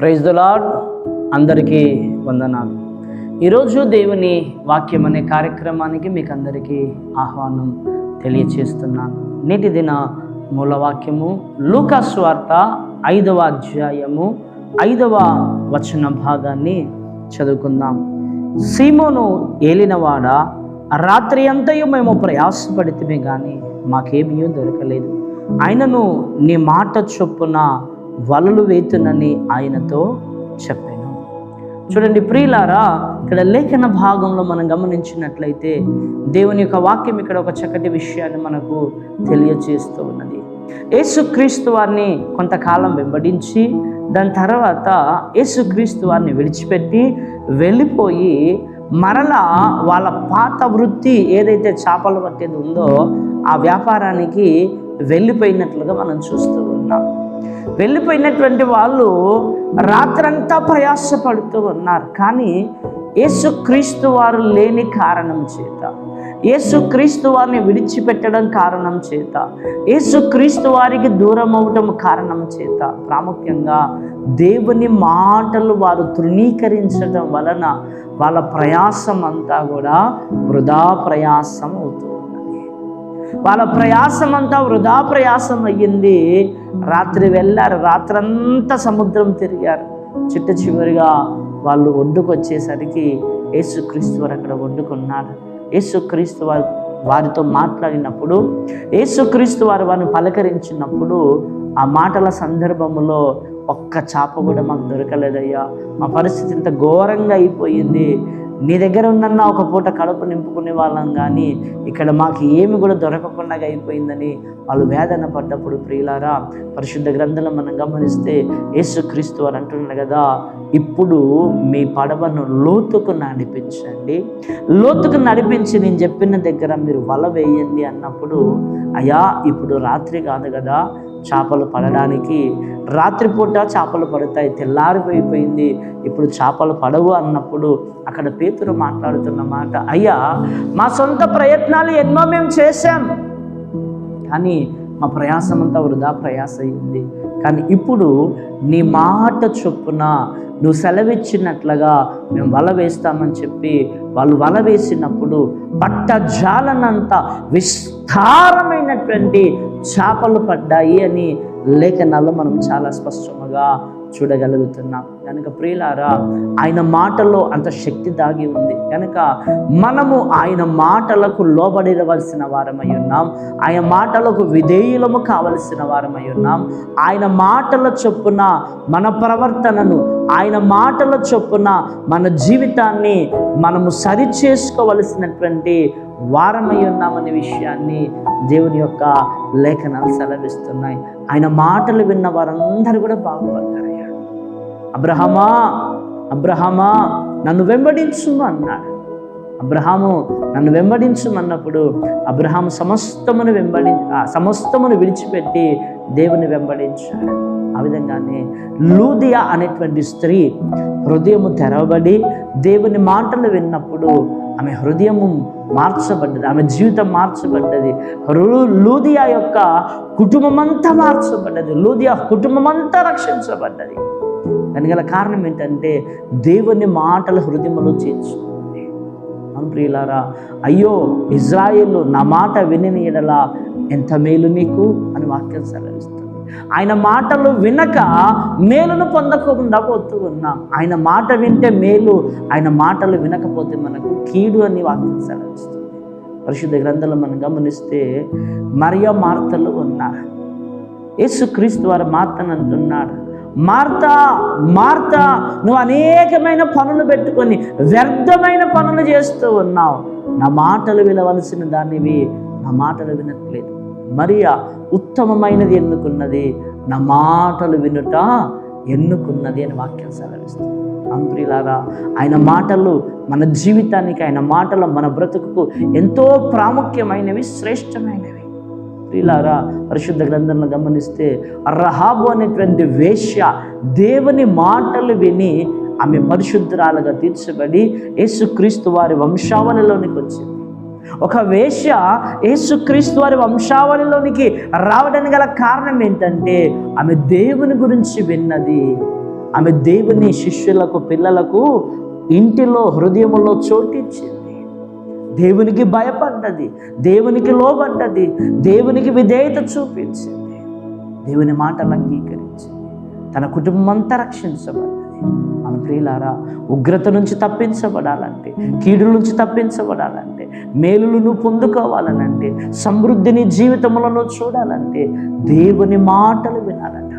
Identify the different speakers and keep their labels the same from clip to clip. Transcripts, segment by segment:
Speaker 1: Praise దులాడ్ అందరికీ వందనాలు. ఈరోజు దేవుని వాక్యం అనే కార్యక్రమానికి మీకు అందరికీ ఆహ్వానం తెలియచేస్తున్నాను. నేటి దిన మూలవాక్యము లూకాస్ వార్త ఐదవ అధ్యాయము ఐదవ వచన భాగాన్ని చదువుకుందాం. సీమోను ఏలినవాడ రాత్రి అంతయు మేము ప్రయాసపడితే కానీ మాకేమీ దొరకలేదు. ఆయనను నీ మాట చొప్పున వలలు వేతునని ఆయనతో చెప్పాను. చూడండి ప్రియులారా ఇక్కడ లేఖన భాగంలో మనం గమనించినట్లయితే దేవుని యొక్క వాక్యం ఇక్కడ ఒక చక్కటి విషయాన్ని మనకు తెలియజేస్తూ ఉన్నది. యేసుక్రీస్తు వారిని కొంతకాలం వెంబడించి దాని తర్వాత యేసుక్రీస్తు వారిని విడిచిపెట్టి వెళ్ళిపోయి మరలా వాళ్ళ పాత వృత్తి ఏదైతే చేపలు పట్టేది ఉందో ఆ వ్యాపారానికి వెళ్ళిపోయినట్లుగా మనం చూస్తూ ఉన్నాం. వెళ్ళిపోయినటువంటి వాళ్ళు రాత్రంతా ప్రయాసపడుతూ ఉన్నారు. కానీ యేసుక్రీస్తు వారు లేని కారణం చేత యేసుక్రీస్తు వారిని విడిచిపెట్టడం కారణం చేత యేసుక్రీస్తు వారికి దూరం అవటం కారణం చేత ప్రాముఖ్యంగా దేవుని మాటలు వారు తృణీకరించడం వలన వాళ్ళ ప్రయాసం అంతా కూడా వృధా ప్రయాసం అవుతుంది వాళ్ళ ప్రయాసం అంతా వృధా ప్రయాసం అయ్యింది. రాత్రి వెళ్ళారు. రాత్రంతా సముద్రం తిరిగారు. చిట్ట చివరిగా వాళ్ళు ఒడ్డుకు వచ్చేసరికి యేసుక్రీస్తు వారు అక్కడ ఒడ్డుకున్నారు. యేసుక్రీస్తు వారు వారితో మాట్లాడినప్పుడు యేసుక్రీస్తు వారు వారిని పలకరించినప్పుడు ఆ మాటల సందర్భంలో ఒక్క చాప కూడా మాకు దొరకలేదయ్యా. మా పరిస్థితి ఇంత ఘోరంగా అయిపోయింది. నీ దగ్గర ఉందన్న ఒక పూట కడుపు నింపుకునే వాళ్ళం కానీ ఇక్కడ మాకు ఏమి కూడా దొరకకుండా అయిపోయిందని వాళ్ళు వేదన పడ్డప్పుడు ప్రియులారా పరిశుద్ధ గ్రంథంలో మనం గమనిస్తే యేసుక్రీస్తు వారు అంటున్నారు కదా ఇప్పుడు మీ పడవను లోతుకు నడిపించండి. లోతుకు నడిపించి నేను చెప్పిన దగ్గర మీరు వల వేయండి అన్నప్పుడు అయ్యా ఇప్పుడు రాత్రి కాదు కదా చేపలు పడడానికి. రాత్రిపూట చేపలు పడతాయి. తెల్లారిపోయిపోయింది. ఇప్పుడు చేపలు పడవు అన్నప్పుడు అక్కడ పేతురు మాట్లాడుతున్న మాట అయ్యా మా సొంత ప్రయత్నాలు ఎన్నో మేము చేశాం. కానీ మా ప్రయాసం అంతా వృధా ప్రయాస అయింది కానీ ఇప్పుడు నీ మాట చొప్పున నువ్వు సెలవిచ్చినట్లుగా మేము వల వేస్తామని చెప్పి వాళ్ళు వల వేసినప్పుడు పట్ట జాలనంత విస్తారమైనటువంటి చేపలు పడ్డాయి అని లేఖనాల్లో మనం చాలా స్పష్టంగా చూడగలుగుతున్నాం. కనుక ప్రియులారా ఆయన మాటల్లో అంత శక్తి దాగి ఉంది. కనుక మనము ఆయన మాటలకు లోబడివలసిన వారమై ఉన్నాం. ఆయన మాటలకు విధేయులము కావలసిన వారమై ఉన్నాం. ఆయన మాటల చొప్పున మన ప్రవర్తనను ఆయన మాటల చొప్పున మన జీవితాన్ని మనము సరిచేసుకోవలసినటువంటి వారమై ఉన్నామనే విషయాన్ని దేవుని యొక్క లేఖనాలు సెలవిస్తున్నాయి. ఆయన మాటలు విన్న వారందరూ కూడా బాగుపడతారు అబ్రహమా అబ్రహమా నన్ను వెంబడించు అన్నాడు. అబ్రహాము నన్ను వెంబడించమన్నప్పుడు అబ్రహాం సమస్తమును వెంబడి సమస్తమును విడిచిపెట్టి దేవుని వెంబడించాడు. ఆ విధంగానే లూదియా అనేటువంటి స్త్రీ హృదయము తెరవబడి దేవుని మాటలు విన్నప్పుడు ఆమె హృదయము మార్చబడ్డది ఆమె జీవితం మార్చబడ్డది. లూదియా యొక్క కుటుంబమంతా మార్చబడ్డది. లూదియా కుటుంబమంతా రక్షించబడ్డది. దానికి గల కారణం ఏంటంటే దేవుని మాటలు హృదయంలో చేర్చుకుంది ప్రియులారా అయ్యో ఇజ్రాయేల్ నా మాట విని ఎడలా ఎంత మేలు నీకు? అని వాక్యం సెలవిస్తుంది. ఆయన మాటలు వినక మేలును పొందకుండా పోతూ ఉన్నాం ఆయన మాట వింటే మేలు ఆయన మాటలు వినకపోతే మనకు కీడు అని వాక్యం సెలవిస్తుంది. పరిశుద్ధ గ్రంథాలు మనం గమనిస్తే మరియ మార్తలు ఉన్నారు. యేసుక్రీస్తు వారి మార్తను అంటున్నాడు మార్తా మార్తా నువ్వు అనేకమైన పనులు పెట్టుకొని వ్యర్థమైన పనులు చేస్తూ ఉన్నావు. నా మాటలు వినవలసిన దానివి నా మాటలు వినట్లేదు. మరియా ఉత్తమమైనది ఎన్నుకున్నది నా మాటలు వినుట ఎన్నుకున్నది అని వాక్యం సెలవిస్తుంది. అంప్రిలారా ఆయన మాటలు మన జీవితానికి ఆయన మాటలు మన బ్రతుకుకు ఎంతో ప్రాముఖ్యమైనవి శ్రేష్టమైనవి. ప్రిలారా పరిశుద్ధ గ్రంథంలో గమనిస్తే రహాబు అనేటువంటి వేశ్య దేవుని మాటలు విని ఆమె పరిశుద్ధురాలుగా తీర్చబడి యేసుక్రీస్తు వారి వంశావళిలోనికి వచ్చింది. ఒక వేష్య యేసుక్రీస్తు వారి వంశావళిలోనికి రావడానికి గల కారణం ఏంటంటే ఆమె దేవుని గురించి విన్నది. ఆమె దేవుని శిష్యులకు పిల్లలకు ఇంటిలో హృదయంలో చోటిచ్చింది. దేవునికి భయపడ్డది దేవునికి లోబడ్డది దేవునికి విధేయత చూపించింది. దేవుని మాటలు అంగీకరించింది తన కుటుంబం అంతా రక్షించబడ్డది. మన ప్రియులారా ఉగ్రత నుంచి తప్పించబడాలంటే కీడుల నుంచి తప్పించబడాలంటే మేలులను పొందుకోవాలనంటే సమృద్ధిని జీవితంలో చూడాలంటే దేవుని మాటలు వినాలంట.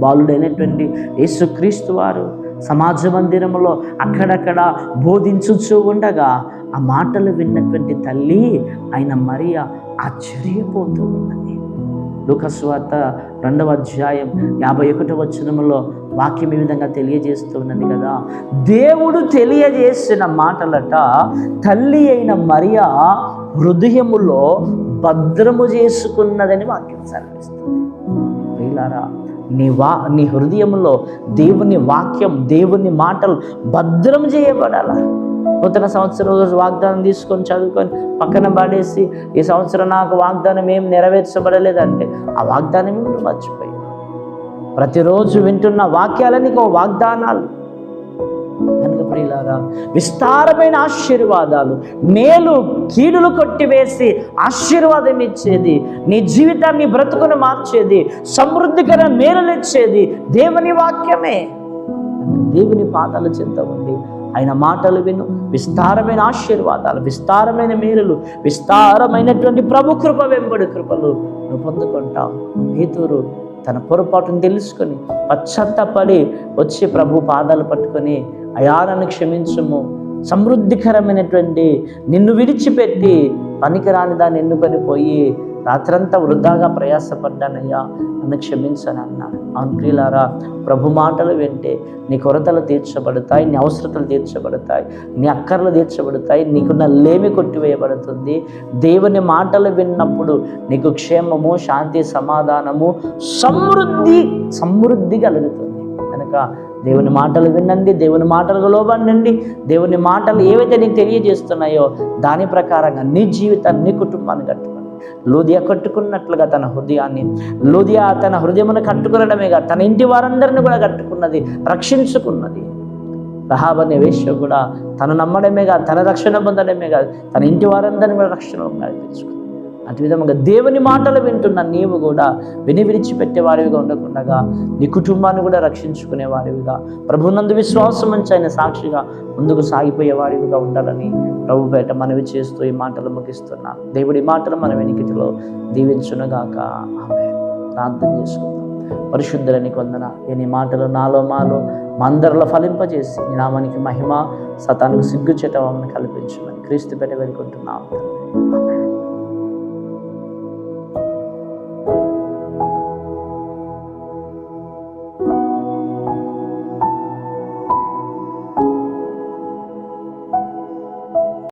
Speaker 1: బాలుడైనటువంటి యేసుక్రీస్తు వారు సమాజ మందిరంలో అక్కడక్కడ బోధించుచూ ఉండగా ఆ మాటలు విన్నటువంటి తల్లి ఆయన మరియ ఆశ్చర్యపోతూ ఉన్నది. లూకస్వార్త రెండవ అధ్యాయం యాభై ఒకటో వచనంలో వాక్యం ఈ విధంగా తెలియజేస్తూ ఉన్నది కదా. దేవుడు తెలియజేసిన మాటలట తల్లి అయిన మరియ హృదయములో భద్రము చేసుకున్నదని వాక్యం సెలవిస్తుంది నీ వా నీ హృదయంలో దేవుని వాక్యం దేవుని మాటలు భద్రం చేయబడాల? నూతన సంవత్సరం రోజు వాగ్దానం తీసుకొని చదువుకొని పక్కన పడేసి ఈ సంవత్సరం నాకు వాగ్దానం ఏం నెరవేర్చబడలేదంటే ఆ వాగ్దానం నువ్వు మర్చిపోయి. ప్రతిరోజు వింటున్న వాక్యాలని ఒక వాగ్దానాలు. కనుక ప్రియులారా విస్తారమైన ఆశీర్వాదాలు మేలు కీడులు కొట్టివేసి ఆశీర్వాదం ఇచ్చేది నీ జీవితాన్ని బ్రతుకును మార్చేది సమృద్ధికర మేలునిచ్చేది దేవుని వాక్యమే. దేవుని పాదాల చెంత ఉండి ఆయన మాటలు విను విస్తారమైన ఆశీర్వాదాలు విస్తారమైన మేలులు విస్తారమైనటువంటి ప్రభు కృప వెంబడి కృపలు నువ్వు పొందుకుంటావు. పేతురు తన పొరపాటును తెలుసుకొని పశ్చత్తపడి వచ్చి ప్రభు పాదాలు పట్టుకొని అయా క్షమించము క్షమించుము. సమృద్ధికరమైనటువంటి నిన్ను విడిచిపెట్టి పనికిరాని దాన్ని ఎన్నుకొని పోయి రాత్రంతా వృధాగా ప్రయాసపడ్డానయ్యా నన్ను క్షమించను అన్నాడు అవును ప్రియులారా ప్రభు మాటలు వింటే నీ కొరతలు తీర్చబడతాయి నీ అవసరతలు తీర్చబడతాయి నీ అక్కర్లు తీర్చబడతాయి నీకున్న లేమి కొట్టివేయబడుతుంది. దేవుని మాటలు విన్నప్పుడు నీకు క్షేమము శాంతి సమాధానము సమృద్ధి సమృద్ధి కలుగుతుంది. కనుక దేవుని మాటలు వినండి దేవుని మాటలకు లోబడండి. దేవుని మాటలు ఏవైతే నీకు తెలియజేస్తున్నాయో దాని ప్రకారంగా నీ జీవితాన్ని నీ కుటుంబాన్ని కట్టుకోండి లూదియా కట్టుకున్నట్లుగా తన హృదయాన్ని లూదియా తన హృదయమును కట్టుకునడమే కాదు తన ఇంటి వారందరిని కూడా కట్టుకున్నది రక్షించుకున్నది. రహాబ్ అనే వేశ్య కూడా తను నమ్మడమే కాదు తన రక్షణ పొందడమే కాదు తన ఇంటి వారందరిని కూడా రక్షణ నడిపించుకుంది అటు విధముగా దేవుని మాటలు వింటున్న నీవు కూడా విని విడిచిపెట్టేవారివిగా ఉండకుండా నీ కుటుంబాన్ని కూడా రక్షించుకునే వారివిగా ప్రభునందు విశ్వాసం నుంచి ఆయన సాక్షిగా ముందుకు సాగిపోయేవారివిగా ఉండాలని ప్రభు బయట మనవి చేస్తూ ఈ మాటలు ముగిస్తున్నాను దేవుడి మాటలు మన వెనికిటిలో దీవించునుగాక. ఆమె ప్రార్థన చేసుకుందాం. పరిశుద్ధులని కొందన నీ మాటలు నాలో మాలో మా ఫలింపజేసి నామానికి మహిమ సతానికి సిగ్గు చెటవామని కల్పించమని క్రీస్తు పెట్ట వెళ్ళుకుంటున్నాం